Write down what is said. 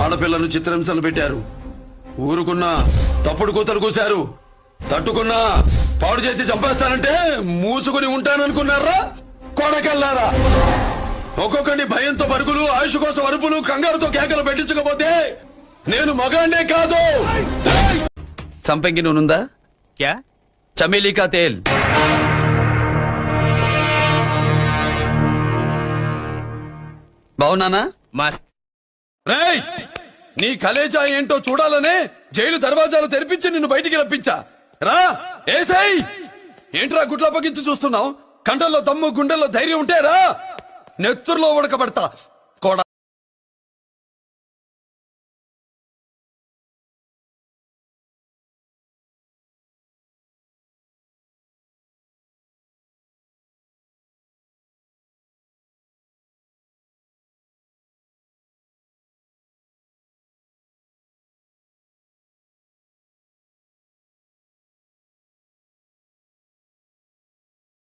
ఆడపిల్లను చిత్రహింసలు పెట్టారు. ఊరుకున్నా తప్పుడు కూతలు కూశారు. తట్టుకున్నా పాడు చేసి చంపేస్తానంటే మూసుకుని ఉంటాననుకున్నారా? కొడకెళ్ళారా ఒక్కొక్కడిని భయంతో పరుగులు ఆయుష్ కోసం అరుపులు కంగారుతో కేకలు పెట్టించకపోతే నేను మగాండే కాదు. సంపెంగి నూనుందా క్యా? చమేలీ కా తేల్. బావున్నానా? మస్త్. రేయ్ నీ కలేజా ఏంటో చూడాలనే జైలు దర్వాజాలు తెరిపించి నిన్ను బయటికి రప్పించా. రా ఏసై ఏంట్రా గుడ్ల పగించి చూస్తున్నావు? కండల్లో దమ్ము గుండెల్లో ధైర్యం ఉంటే రా! నెత్తుర్లో ఉడకబడతా.